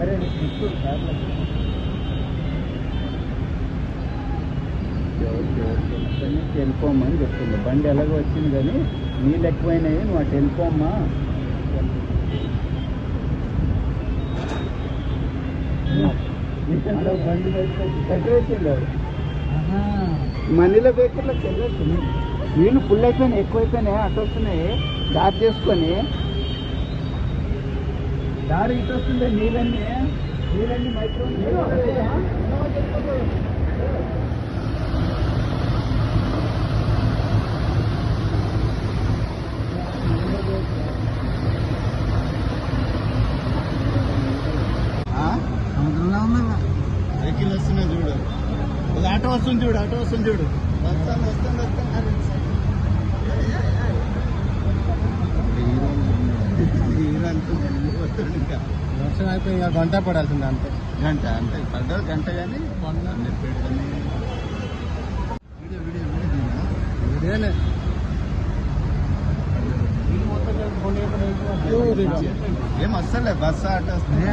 అరే నుంచి వెళ్ళిపోమ్మని చెప్తుంది బండి ఎలాగో వచ్చింది కానీ నీళ్ళు ఎక్కువైనాయి నువ్వు అటు వెళ్ళిపోమ్మా బండి పెట్టేసిండు మనీలో బేకర్లోకి వెళ్ళొచ్చు నీళ్ళు ఫుల్ అయిపోయినాయి ఎక్కువ అయిపోయినాయి అటు వస్తున్నాయి దారి చేసుకొని. దారి ఇటు వస్తుంది నీళ్ళన్నీ నీళ్ళన్నీ మైక్రో సముద్రంలో ఉందా వెహికల్ వస్తున్నాయి చూడు. ఆటో వస్తుంది చూడు ఆటో వస్తుంది చూడు. వస్తాను వస్తాను వస్తాను వర్షం అయిపోయి ఇక గంట పడాల్సింది అంతే. గంట అంతే. పడ్డ గంట కానీ చెప్పాడు కానీ. వీడియో వీడియో వీడియో ఇదేలే ఏం వస్తలే బస్సు ఆటో వస్తుంది.